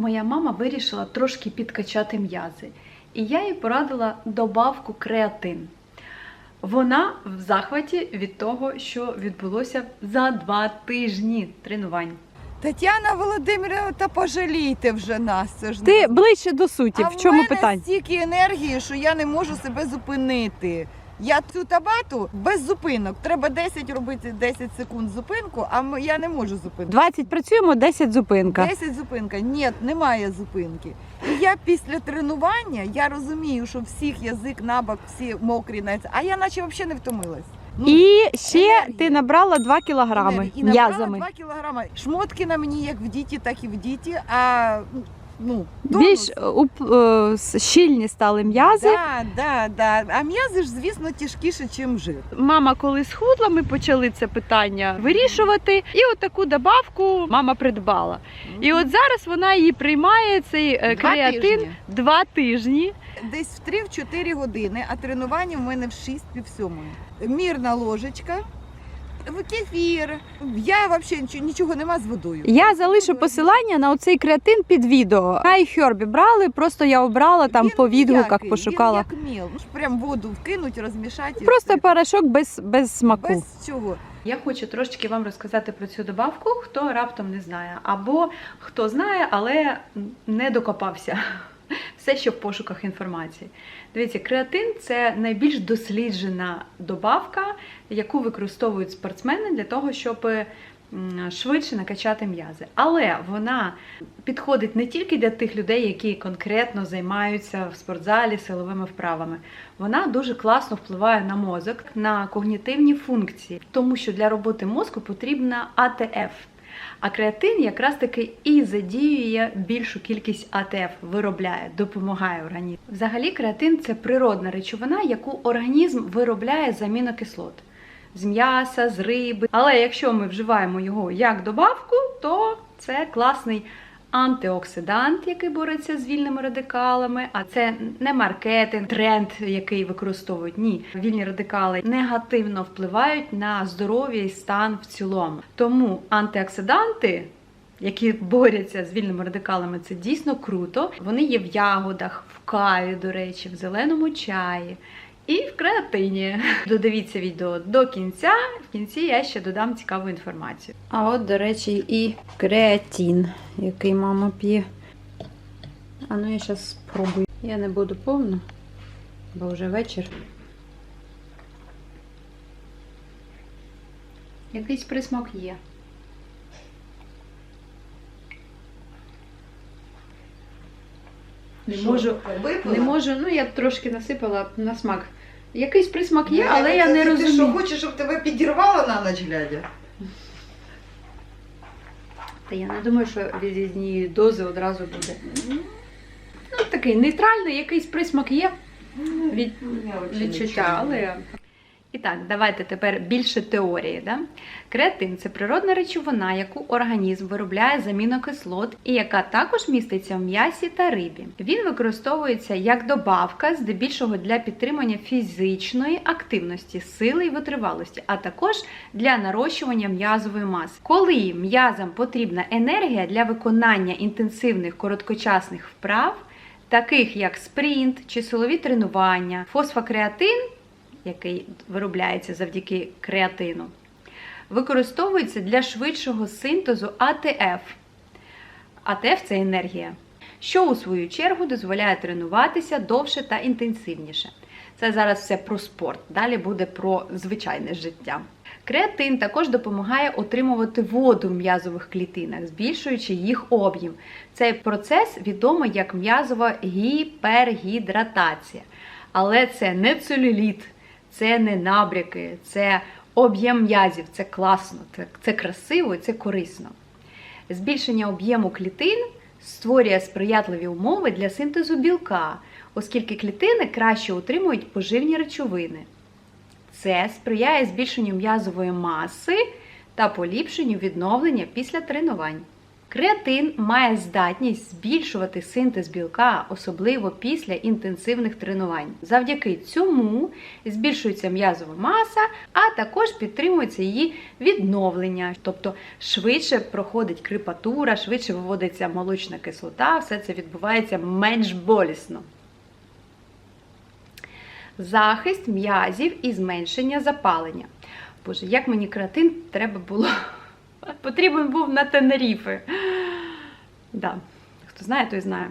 моя мама вирішила трошки підкачати м'язи, і я їй порадила добавку креатин. Вона в захваті від того, що відбулося за два тижні тренувань. Тетяна Володимирівна, та пожалійте вже нас. Це ж Ти ближче до суті. а в чому мене питання? стільки енергії, що я не можу себе зупинити. Я цю табату без зупинок. Треба 10 робити 10 секунд зупинку, а м- я не можу зупинити. 20 працюємо, 10 зупинка. 10 зупинка. Ні, немає зупинки. І я після тренування я розумію, що всіх язик набок, всі мокрі, навіть, а я наче взагалі не втомилась. Ну, І ще енергія. ти набрала 2 кілограми І набрала м'язами. 2 кілограми. Шмотки на мені як в діті, так і в діті. А ну, Більш тонус. е, уп- е, с- щільні стали м'язи. Да, да, да. А м'язи ж, звісно, тяжкіше, ніж жир. Мама, коли схудла, ми почали це питання вирішувати. І от таку добавку мама придбала. І от зараз вона її приймає цей е, Два креатин тижні. два тижні. Десь в 3-4 години, а тренування в мене в 6 пів сьомої. Мірна ложечка, кефір. Я взагалі нічого, нічого нема з водою. Я залишу посилання на оцей креатин під відео. Хай Хьорбі брали, просто я обрала там Він по відгуках, пошукала. Він як міл. Ну, ж Прям воду вкинуть, розмішати. і Просто все. порошок без, без смаку. без цього. Я хочу трошечки вам розказати про цю добавку, хто раптом не знає, або хто знає, але не докопався. Все ще в пошуках інформації. Дивіться, креатин це найбільш досліджена добавка, яку використовують спортсмени для того, щоб швидше накачати м'язи. Але вона підходить не тільки для тих людей, які конкретно займаються в спортзалі силовими вправами. Вона дуже класно впливає на мозок, на когнітивні функції, тому що для роботи мозку потрібна АТФ. А креатин якраз таки і задіює більшу кількість АТФ, виробляє, допомагає організму. Взагалі, креатин це природна речовина, яку організм виробляє з амінокислот. З м'яса, з риби. Але якщо ми вживаємо його як добавку, то це класний антиоксидант, який бореться з вільними радикалами. А це не маркетинг, тренд, який використовують. Ні, вільні радикали негативно впливають на здоров'я і стан в цілому. Тому антиоксиданти. Які борються з вільними радикалами, це дійсно круто. Вони є в ягодах, в каві, до речі, в зеленому чаї і в креатині. Додивіться відео до кінця. В кінці я ще додам цікаву інформацію. А от, до речі, і креатин, який мама п'є. А ну я зараз спробую. Я не буду повно, бо вже вечір. Якийсь присмак є. Не можу, не можу, ну я трошки насипала на смак. Якийсь присмак є, але я не розумію. Ти що, хочеш, щоб тебе підірвало на ніч глядя? Та я не думаю, що від однієї дози одразу буде. Ну, такий нейтральний, якийсь присмак є від відчуття, але. І так, давайте тепер більше теорії. Да? Креатин це природна речовина, яку організм виробляє з амінокислот і яка також міститься в м'ясі та рибі. Він використовується як добавка, здебільшого для підтримання фізичної активності, сили і витривалості, а також для нарощування м'язової маси. Коли м'язам потрібна енергія для виконання інтенсивних короткочасних вправ, таких як спринт чи силові тренування, фосфокреатин який виробляється завдяки креатину, використовується для швидшого синтезу АТФ. АТФ це енергія, що у свою чергу дозволяє тренуватися довше та інтенсивніше. Це зараз все про спорт. Далі буде про звичайне життя. Креатин також допомагає отримувати воду в м'язових клітинах, збільшуючи їх об'єм. Цей процес відомий як м'язова гіпергідратація. Але це не целюліт, це не набряки, це об'єм м'язів, це класно, це, це красиво і це корисно. Збільшення об'єму клітин створює сприятливі умови для синтезу білка, оскільки клітини краще утримують поживні речовини. Це сприяє збільшенню м'язової маси та поліпшенню відновлення після тренувань. Креатин має здатність збільшувати синтез білка, особливо після інтенсивних тренувань. Завдяки цьому збільшується м'язова маса, а також підтримується її відновлення, тобто швидше проходить крипатура, швидше виводиться молочна кислота, все це відбувається менш болісно. Захист м'язів і зменшення запалення. Боже, як мені креатин треба було. Потрібен був на Тенеріфи. Да. Хто знає, той знає.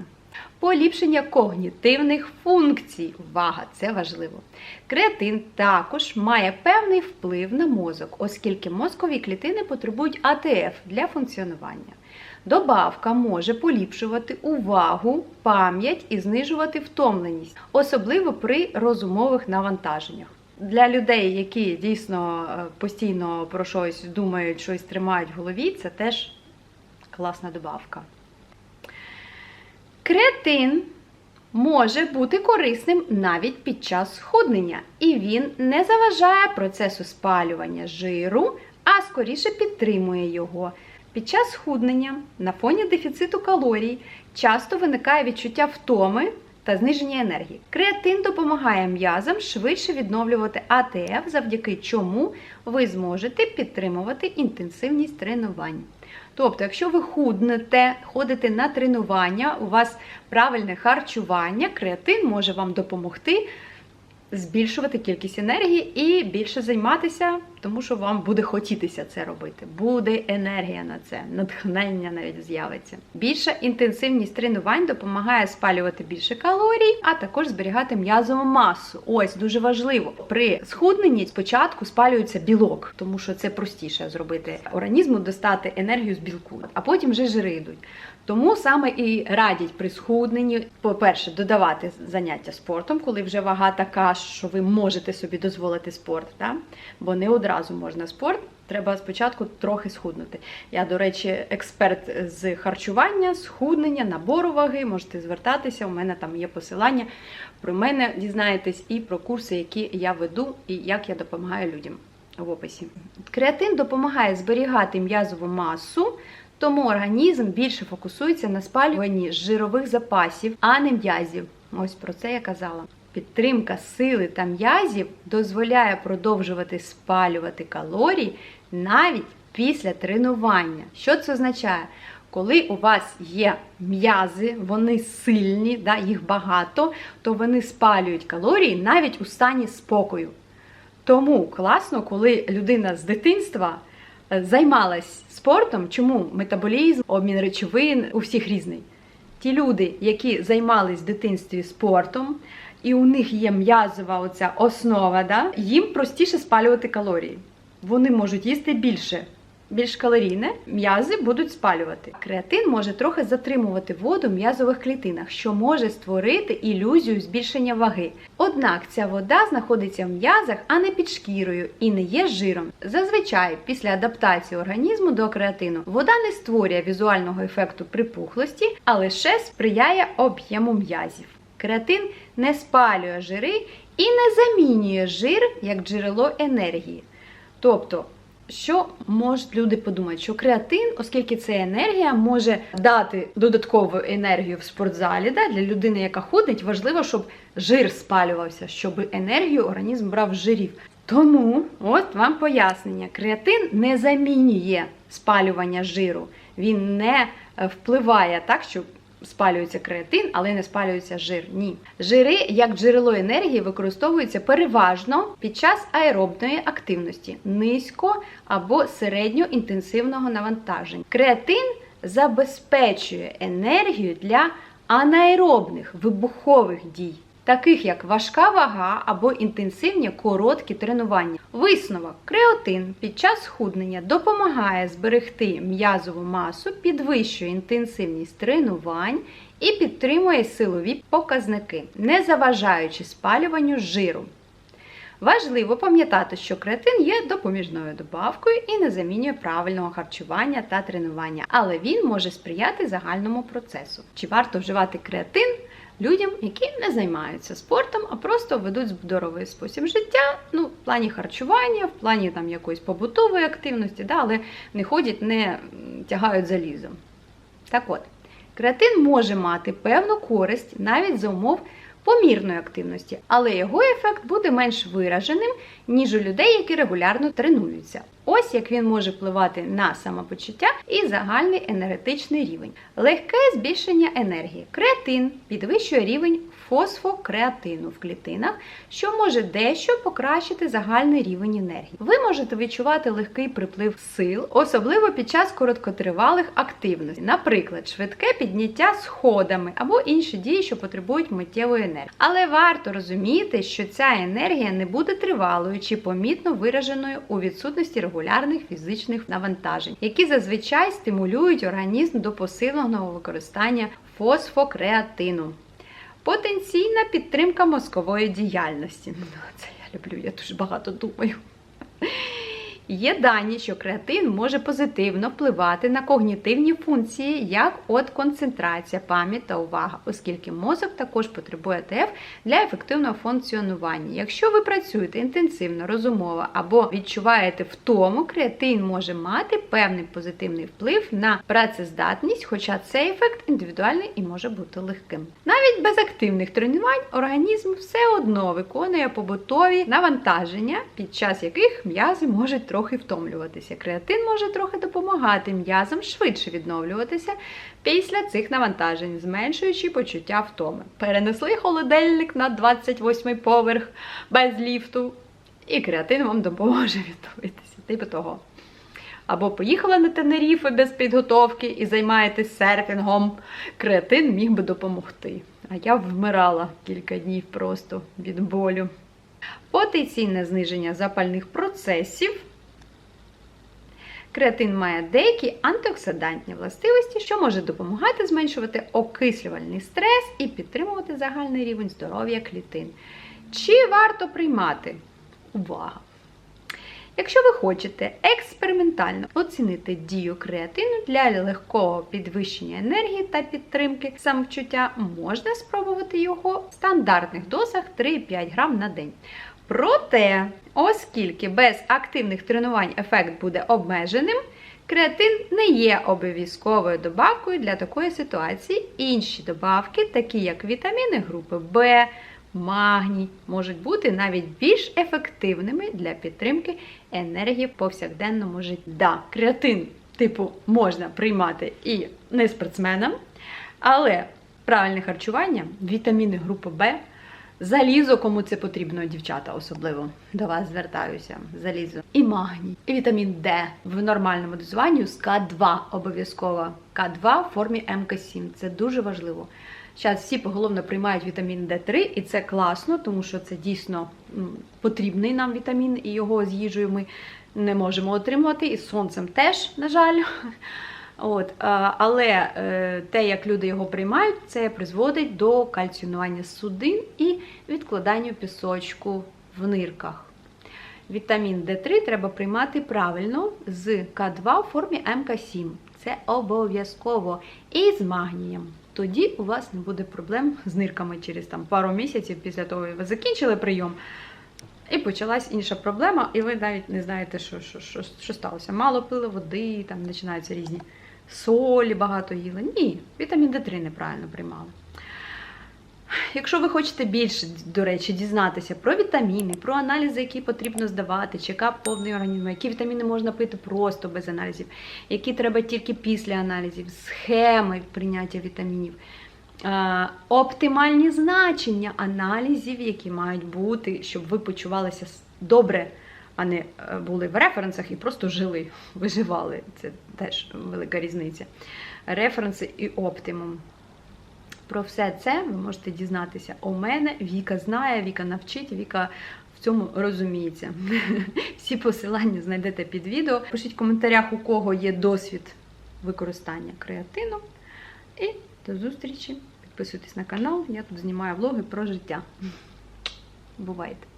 Поліпшення когнітивних функцій. Увага, це важливо. Креатин також має певний вплив на мозок, оскільки мозкові клітини потребують АТФ для функціонування. Добавка може поліпшувати увагу, пам'ять і знижувати втомленість, особливо при розумових навантаженнях. Для людей, які дійсно е, постійно про щось думають, щось тримають в голові, це теж класна добавка. Креатин може бути корисним навіть під час схуднення, і він не заважає процесу спалювання жиру, а скоріше підтримує його. Під час схуднення на фоні дефіциту калорій часто виникає відчуття втоми та зниження енергії. Креатин допомагає м'язам швидше відновлювати АТФ, завдяки чому ви зможете підтримувати інтенсивність тренувань. Тобто, якщо ви худнете, ходите на тренування, у вас правильне харчування, креатин може вам допомогти збільшувати кількість енергії і більше займатися, тому що вам буде хотітися це робити. Буде енергія на це, натхнення навіть з'явиться. Більша інтенсивність тренувань допомагає спалювати більше калорій, а також зберігати м'язову масу. Ось дуже важливо. При схудненні спочатку спалюється білок, тому що це простіше зробити організму достати енергію з білку, а потім вже жири йдуть. Тому саме і радять при схудненні, по-перше, додавати заняття спортом, коли вже вага така, що ви можете собі дозволити спорт, да? бо не одразу можна спорт. Треба спочатку трохи схуднути. Я, до речі, експерт з харчування, схуднення, набору ваги. Можете звертатися. У мене там є посилання. Про мене дізнаєтесь і про курси, які я веду, і як я допомагаю людям в описі. Креатин допомагає зберігати м'язову масу. Тому організм більше фокусується на спалюванні жирових запасів, а не м'язів. Ось про це я казала. Підтримка сили та м'язів дозволяє продовжувати спалювати калорії навіть після тренування. Що це означає? Коли у вас є м'язи, вони сильні, да, їх багато, то вони спалюють калорії навіть у стані спокою. Тому класно, коли людина з дитинства займалась спортом, чому метаболізм, обмін речовин у всіх різний. Ті люди, які займались в дитинстві спортом, і у них є м'язова оця основа, да, їм простіше спалювати калорії. Вони можуть їсти більше. Більш калорійне, м'язи будуть спалювати. Креатин може трохи затримувати воду в м'язових клітинах, що може створити ілюзію збільшення ваги. Однак ця вода знаходиться в м'язах, а не під шкірою і не є жиром. Зазвичай, після адаптації організму до креатину, вода не створює візуального ефекту припухлості, а лише сприяє об'єму м'язів. Креатин не спалює жири і не замінює жир як джерело енергії. Тобто, що можуть люди подумати, що креатин, оскільки це енергія, може дати додаткову енергію в спортзалі. Да? Для людини, яка ходить, важливо, щоб жир спалювався, щоб енергію організм брав з жирів. Тому, от вам пояснення: креатин не замінює спалювання жиру, він не е, впливає так, що спалюється креатин, але не спалюється жир. Ні. Жири як джерело енергії використовуються переважно під час аеробної активності, низько або середньоінтенсивного навантаження. Креатин забезпечує енергію для анаеробних вибухових дій. Таких як важка вага або інтенсивні короткі тренування. Висновок креатин під час схуднення допомагає зберегти м'язову масу, підвищує інтенсивність тренувань і підтримує силові показники, не заважаючи спалюванню жиру. Важливо пам'ятати, що креатин є допоміжною добавкою і не замінює правильного харчування та тренування, але він може сприяти загальному процесу. Чи варто вживати креатин? Людям, які не займаються спортом, а просто ведуть здоровий спосіб життя, ну, в плані харчування, в плані там якоїсь побутової активності, да, але не ходять, не тягають залізом. Так от, креатин може мати певну користь навіть за умов помірної активності, але його ефект буде менш вираженим, ніж у людей, які регулярно тренуються. Ось як він може впливати на самопочуття і загальний енергетичний рівень. Легке збільшення енергії. Креатин підвищує рівень фосфокреатину в клітинах, що може дещо покращити загальний рівень енергії. Ви можете відчувати легкий приплив сил, особливо під час короткотривалих активностей, наприклад, швидке підняття сходами або інші дії, що потребують миттєвої енергії. Але варто розуміти, що ця енергія не буде тривалою чи помітно вираженою у відсутності регулярних фізичних навантажень, які зазвичай стимулюють організм до посиленого використання фосфокреатину. Потенційна підтримка мозкової діяльності. Ну, Це я люблю, я дуже багато думаю. Є дані, що креатин може позитивно впливати на когнітивні функції, як от концентрація, пам'ять та увага, оскільки мозок також потребує ТФ для ефективного функціонування. Якщо ви працюєте інтенсивно, розумово або відчуваєте втому, креатин може мати певний позитивний вплив на працездатність, хоча цей ефект індивідуальний і може бути легким. Навіть без активних тренувань організм все одно виконує побутові навантаження, під час яких м'язи можуть трохи втомлюватися. Креатин може трохи допомагати м'язам швидше відновлюватися після цих навантажень, зменшуючи почуття втоми. Перенесли холодильник на 28 поверх без ліфту, і креатин вам допоможе відновитися. Типу того. Або поїхала на Тенеріфе без підготовки і займаєтесь серфінгом. Креатин міг би допомогти. А я вмирала кілька днів просто від болю. Потенційне зниження запальних процесів. Креатин має деякі антиоксидантні властивості, що може допомагати зменшувати окислювальний стрес і підтримувати загальний рівень здоров'я клітин. Чи варто приймати? Увага! Якщо ви хочете експериментально оцінити дію креатину для легкого підвищення енергії та підтримки самовчуття, можна спробувати його в стандартних дозах 3-5 грам на день. Проте, оскільки без активних тренувань ефект буде обмеженим, креатин не є обов'язковою добавкою для такої ситуації. Інші добавки, такі як вітаміни групи В, магній, можуть бути навіть більш ефективними для підтримки енергії в повсякденному житті. Да, креатин, типу, можна приймати і не спортсменам, але правильне харчування, вітаміни групи В. Залізо, кому це потрібно, дівчата особливо до вас звертаюся. Залізо і магній, і вітамін Д в нормальному дозуванні з К2 обов'язково. К2 в формі МК7. Це дуже важливо. Зараз всі поголовно приймають вітамін Д3, і це класно, тому що це дійсно потрібний нам вітамін, і його з їжею ми не можемо отримувати. І з сонцем теж, на жаль. От, але е, те, як люди його приймають, це призводить до кальціонування судин і відкладанню пісочку в нирках. Вітамін D3 треба приймати правильно з К2 в формі МК7. Це обов'язково. І з магнієм. Тоді у вас не буде проблем з нирками через там, пару місяців після того, як ви закінчили прийом. І почалась інша проблема, і ви навіть не знаєте, що, що, що, що сталося. Мало пили води, там починаються різні солі, багато їли. Ні, вітамін D3 неправильно приймали. Якщо ви хочете більше, до речі, дізнатися про вітаміни, про аналізи, які потрібно здавати, чекап повний організму, які вітаміни можна пити просто без аналізів, які треба тільки після аналізів, схеми прийняття вітамінів, оптимальні значення аналізів, які мають бути, щоб ви почувалися добре, а не е, були в референсах і просто жили, виживали. Це теж велика різниця. Референси і оптимум. Про все це ви можете дізнатися у мене. Віка знає, Віка навчить, Віка в цьому розуміється. Всі посилання знайдете під відео. Пишіть в коментарях, у кого є досвід використання креатину. І до зустрічі. Підписуйтесь на канал. Я тут знімаю влоги про життя. Бувайте!